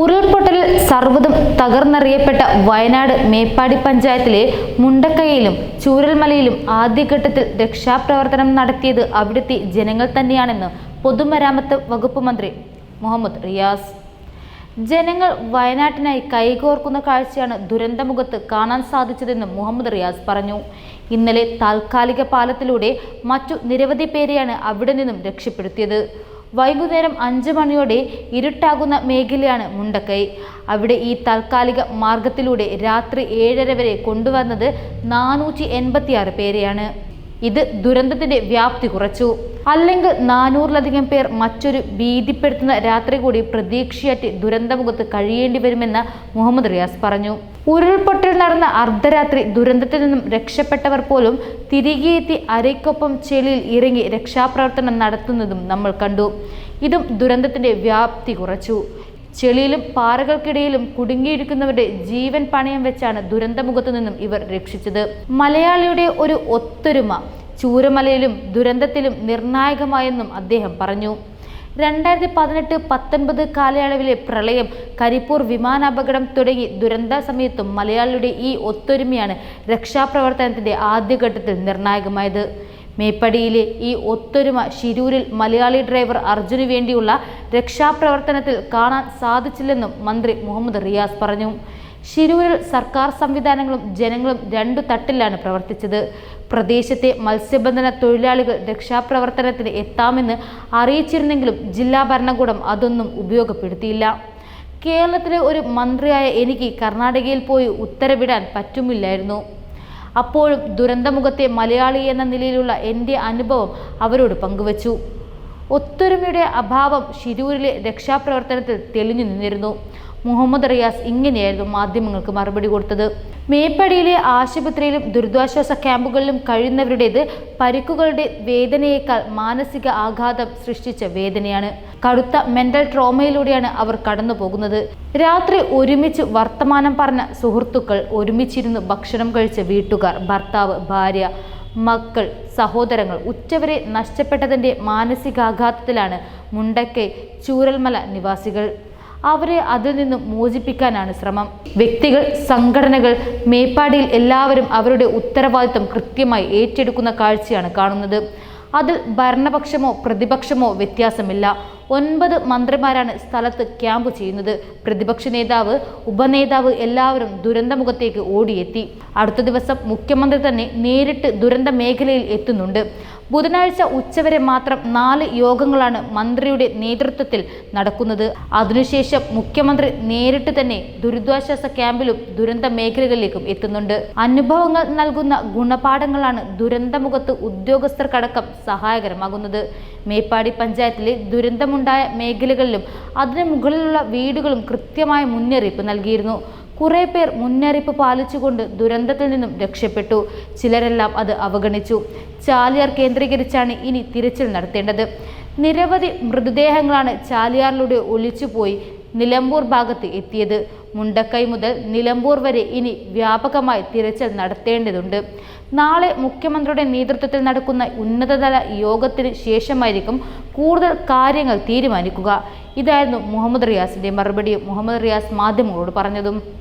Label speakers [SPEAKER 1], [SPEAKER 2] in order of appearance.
[SPEAKER 1] ഉരുൾപൊട്ടലിൽ സർവതും തകർന്നറിയപ്പെട്ട വയനാട് മേപ്പാടി പഞ്ചായത്തിലെ മുണ്ടക്കയിലും ചൂരൽമലയിലും ആദ്യഘട്ടത്തിൽ രക്ഷാപ്രവർത്തനം നടത്തിയത് അവിടുത്തെ ജനങ്ങൾ തന്നെയാണെന്ന് പൊതുമരാമത്ത് വകുപ്പ് മന്ത്രി മുഹമ്മദ് റിയാസ്. ജനങ്ങൾ വയനാട്ടിനായി കൈകോർക്കുന്ന കാഴ്ചയാണ് ദുരന്തമുഖത്ത് കാണാൻ സാധിച്ചതെന്നും മുഹമ്മദ് റിയാസ് പറഞ്ഞു. ഇന്നലെ താൽക്കാലിക പാലത്തിലൂടെ മറ്റു നിരവധി പേരെയാണ് അവിടെ നിന്നും രക്ഷപ്പെടുത്തിയത്. വൈകുന്നേരം അഞ്ച് മണിയോടെ ഇരുട്ടാകുന്ന മേഖലയാണ് മുണ്ടക്കൈ. അവിടെ ഈ താൽക്കാലിക മാർഗത്തിലൂടെ രാത്രി ഏഴര വരെ കൊണ്ടുവന്നത് നാനൂറ്റി പേരെയാണ്. ഇത് ദുരന്തത്തിന്റെ വ്യാപ്തി കുറച്ചു. അല്ലെങ്കിൽ നാനൂറിലധികം പേർ മറ്റൊരു ഭീതിപ്പെടുത്തുന്ന രാത്രി കൂടി പ്രതീക്ഷയറ്റ് ദുരന്തമുഖത്ത് കഴിയേണ്ടി വരുമെന്ന് മുഹമ്മദ് റിയാസ് പറഞ്ഞു. ഉരുൾപൊട്ടൽ നടന്ന അർദ്ധരാത്രി ദുരന്തത്തിൽ നിന്നും രക്ഷപ്പെട്ടവർ പോലും തിരികെ എത്തി അരയ്ക്കൊപ്പം ചെളിയിൽ ഇറങ്ങി രക്ഷാപ്രവർത്തനം നടത്തുന്നതും നമ്മൾ കണ്ടു. ഇതും ദുരന്തത്തിന്റെ വ്യാപ്തി കുറച്ചു. ചെളിയിലും പാറകൾക്കിടയിലും കുടുങ്ങിയിരിക്കുന്നവരുടെ ജീവൻ പണയം വെച്ചാണ് ദുരന്തമുഖത്തു നിന്നും ഇവർ രക്ഷിച്ചത്. മലയാളിയുടെ ഒരു ഒത്തൊരുമ ചൂരമലയിലും ദുരന്തത്തിലും നിർണായകമായെന്നും അദ്ദേഹം പറഞ്ഞു. രണ്ടായിരത്തി പതിനെട്ട് പത്തൊൻപത് കാലയളവിലെ പ്രളയം കരിപ്പൂർ വിമാനാപകടം തുടങ്ങി ദുരന്ത സമയത്തും മലയാളിയുടെ ഈ ഒത്തൊരുമയാണ് രക്ഷാപ്രവർത്തനത്തിന്റെ ആദ്യഘട്ടത്തിൽ നിർണായകമായത്. മേപ്പടിയിലെ ഈ ഒത്തൊരുമ ശിരൂരിൽ മലയാളി ഡ്രൈവർ അർജുന് വേണ്ടിയുള്ള രക്ഷാപ്രവർത്തനത്തിൽ കാണാൻ സാധിച്ചില്ലെന്നും മന്ത്രി മുഹമ്മദ് റിയാസ് പറഞ്ഞു. ശിരൂരിൽ സർക്കാർ സംവിധാനങ്ങളും ജനങ്ങളും രണ്ടു തട്ടിലാണ് പ്രവർത്തിച്ചത്. പ്രദേശത്തെ മത്സ്യബന്ധന തൊഴിലാളികൾ രക്ഷാപ്രവർത്തനത്തിന് എത്താമെന്ന് അറിയിച്ചിരുന്നെങ്കിലും ജില്ലാ ഭരണകൂടം അതൊന്നും ഉപയോഗപ്പെടുത്തിയില്ല. കേരളത്തിലെ ഒരു മന്ത്രിയായ എനിക്ക് കർണാടകയിൽ പോയി ഉത്തരവിടാൻ പറ്റുമില്ലായിരുന്നു. അപ്പോഴും ദുരന്തമുഖത്തെ മലയാളി എന്ന നിലയിലുള്ള എന്റെ അനുഭവം അവരോട് പങ്കുവച്ചു. ഒത്തൊരുമയുടെ അഭാവം ശിരൂരിലെ രക്ഷാപ്രവർത്തനത്തിൽ തെളിഞ്ഞു നിന്നിരുന്നു. മുഹമ്മദ് റിയാസ് ഇങ്ങനെയായിരുന്നു മാധ്യമങ്ങൾക്ക് മറുപടി കൊടുത്തത്. മേപ്പടിയിലെ ആശുപത്രിയിലും ദുരിതാശ്വാസ ക്യാമ്പുകളിലും കഴിയുന്നവരുടേത് പരിക്കുകളുടെ വേദനയേക്കാൾ മാനസിക ആഘാതം സൃഷ്ടിച്ച വേദനയാണ്. കടുത്ത മെന്റൽ ട്രോമയിലൂടെയാണ് അവർ കടന്നു പോകുന്നത് രാത്രി ഒരുമിച്ച് വർത്തമാനം പറഞ്ഞ സുഹൃത്തുക്കൾ ഒരുമിച്ചിരുന്ന് ഭക്ഷണം കഴിച്ച വീട്ടുകാർ ഭർത്താവ് ഭാര്യ മക്കൾ സഹോദരങ്ങൾ ഉച്ചവരെ നഷ്ടപ്പെട്ടതിന്റെ മാനസികാഘാതത്തിലാണ് മുണ്ടക്കൈ ചൂരൽമല നിവാസികൾ. അവരെ അതിൽ നിന്നും മോചിപ്പിക്കാനാണ് ശ്രമം. വ്യക്തികൾ സംഘടനകൾ മേപ്പാടിയിൽ എല്ലാവരും അവരുടെ ഉത്തരവാദിത്വം കൃത്യമായി ഏറ്റെടുക്കുന്ന കാഴ്ചയാണ് കാണുന്നത്. അതിൽ ഭരണപക്ഷമോ പ്രതിപക്ഷമോ വ്യത്യാസമില്ല. ഒൻപത് മന്ത്രിമാരാണ് സ്ഥലത്ത് ക്യാമ്പ് ചെയ്യുന്നത്. പ്രതിപക്ഷ നേതാവ് ഉപനേതാവ് എല്ലാവരും ദുരന്തമുഖത്തേക്ക് ഓടിയെത്തി. അടുത്ത ദിവസം മുഖ്യമന്ത്രി തന്നെ നേരിട്ട് ദുരന്ത മേഖലയിൽ എത്തുന്നുണ്ട്. ബുധനാഴ്ച ഉച്ചവരെ മാത്രം നാല് യോഗങ്ങളാണ് മന്ത്രിയുടെ നേതൃത്വത്തിൽ നടക്കുന്നത്. അതിനുശേഷം മുഖ്യമന്ത്രി നേരിട്ട് തന്നെ ദുരിതാശ്വാസ ക്യാമ്പിലും ദുരന്ത മേഖലകളിലേക്കും എത്തുന്നുണ്ട്. അനുഭവങ്ങൾ നൽകുന്ന ഗുണപാഠങ്ങളാണ് ദുരന്തമുഖത്ത് ഉദ്യോഗസ്ഥർക്കടക്കം സഹായകരമാകുന്നത്. മേപ്പാടി പഞ്ചായത്തിലെ ദുരന്തമുണ്ടായ മേഖലകളിലും അതിനു മുകളിലുള്ള വീടുകളും കൃത്യമായ മുന്നറിയിപ്പ് നൽകിയിരുന്നു. കുറെ പേർ മുന്നറിയിപ്പ് പാലിച്ചുകൊണ്ട് ദുരന്തത്തിൽ നിന്നും രക്ഷപ്പെട്ടു. ചിലരെല്ലാം അത് അവഗണിച്ചു. ചാലിയാർ കേന്ദ്രീകരിച്ചാണ് ഇനി തിരച്ചിൽ നടത്തേണ്ടത്. നിരവധി മൃതദേഹങ്ങളാണ് ചാലിയാറിലൂടെ ഒലിച്ചുപോയി നിലമ്പൂർ ഭാഗത്ത് എത്തിയത്. മുണ്ടക്കൈ മുതൽ നിലമ്പൂർ വരെ ഇനി വ്യാപകമായി തിരച്ചിൽ നടത്തേണ്ടതുണ്ട്. നാളെ മുഖ്യമന്ത്രിയുടെ നേതൃത്വത്തിൽ നടക്കുന്ന ഉന്നതതല യോഗത്തിന് ശേഷമായിരിക്കും കൂടുതൽ കാര്യങ്ങൾ തീരുമാനിക്കുക. ഇതായിരുന്നു മുഹമ്മദ് റിയാസിന്റെ മറുപടി മുഹമ്മദ് റിയാസ് മാധ്യമങ്ങളോട് പറഞ്ഞതും.